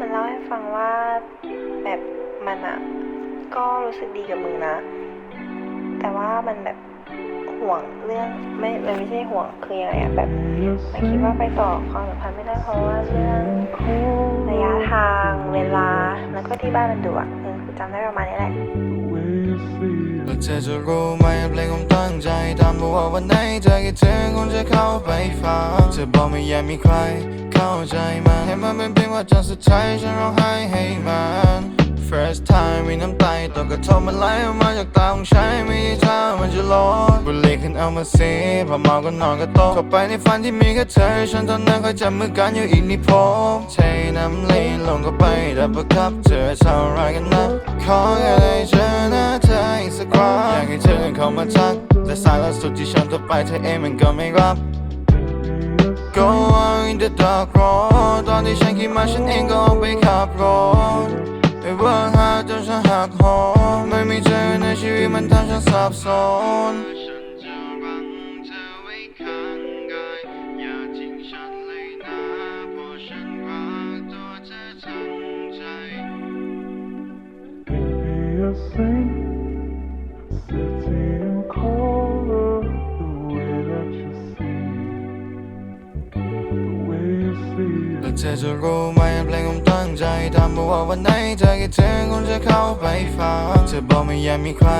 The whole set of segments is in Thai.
มันเล่าให้ฟังว่าแบบมันอะก็รู้สึกดีกับมึงนะ แต่ว่ามันแบบห่วงเรื่องไม่มันไม่ใช่ห่วงคือยังไงอะแบบมันคิดว่าไปต่อความสัมพันธ์ไม่ได้เพราะว่าเรื่องระยะทางเวลาแล้วก็ที่บ้านมันดุอะเออคือจำได้ประมาณนี้แหละแล้วเธอจะรู้ไหมเพลงผมตั้งใจทำเพราะว่าวันไหนเธอคิดถึงคงจะเข้าไปฟังเธอบอกไม่อยากมีใครเข้าใจมัน ให้มันเป็นเพลงว่าจนสุดท้ายฉันร้องไห้ให้มัน First time มีน้ำตาตกกระทบมันไหลออกมาจากตาของฉันไม่ได้ท่ามันจะร้อนบุหรี่ขึ้นเอามาซีพอเมาก็นอนก็ตกเข้าไปในฝันที่มีแค่เธอฉันตอนนั้นคอยจับมือกันอยู่อีกนิพพเทน้ำลีลงเข้าไปดับประคับเธอเท่าไรกันนะขอแค่ได้เจอหน้าเธออีกสักครั้งอยากให้เธอเดินเข้ามาทักแต่สายล่าสุดที่ฉันโทรไปเธอเองมันก็ไม่รับ Go out in the dark road ตอนที่ฉันขี่มาฉันเองก็ออกไปขับรถไปเวิร์กหาจนฉันหักโหมไม่มีเธอในชีวิตมันทำฉันสับสน แล้วเธอจะรู้ไหมเพลงผมตั้งใจทำเพราะว่าวันไหนเธอคิดถึงคงจะเข้าไปฟังเธอบอกไม่อยากมีใคร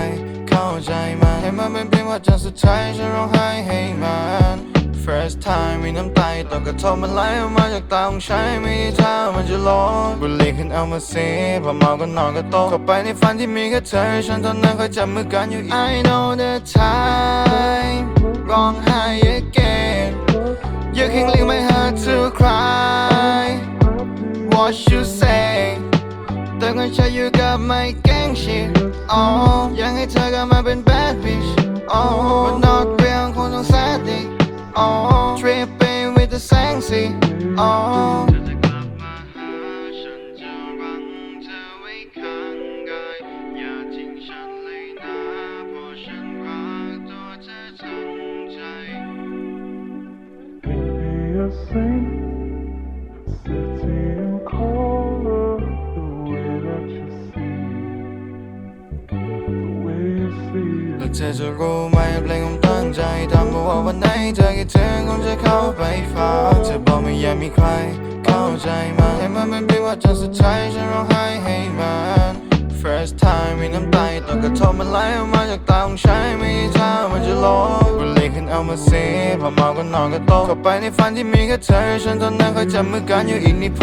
เข้าใจมันให้มันเป็นเพียงว่าจนสุดท้ายฉันร้องไห้ให้มัน First time มีน้ำตาตกกระทบมันไหลออกมาจากตาของฉันไม่ท่ามันจะร้อนบุหรี่ขึ้นเอามาซีพอเมาก็นอนก็ตเข้าไปในฝันที่มีแค่เธอฉันตอนนั้นคอยจับมือกันอยู่ I know the time ไม่แก้งชิดอ๋อยากให้เธอกลับมาเป็น bad bitch อ๋อมันนอกเรื่งคงต้องแซดดิอ๋อ tripping with the sexy อ๋อฉันรักเธอไว้ข้างกายอย่าทิ้งฉันเลยนะเพราะฉันรักตัวเธอทั้งใจ Baby you're so เธอจะรู้ไหมเพลงผมตั้งใจทำเพราะว่าวันไหนเธอคิดถึงคงจะเข้าไปฟังเธอบอกไม่อยากมีใครเข้าใจมันให้มันเป็นเพียงว่าจนสุดท้ายฉันร้องไห้ให้มัน First time มีน้ำตาตกกระทบมันไหลออกมาจากตาของฉันไม่ได้ท่ามันจะร้อนบุหรี่ขึ้นเอามาซีพอเมาก็นอนก็ตเข้าไปในฝันที่มีแค่เธอฉันตอนนั้นคอยจับมือกันอยู่อีกนิพพ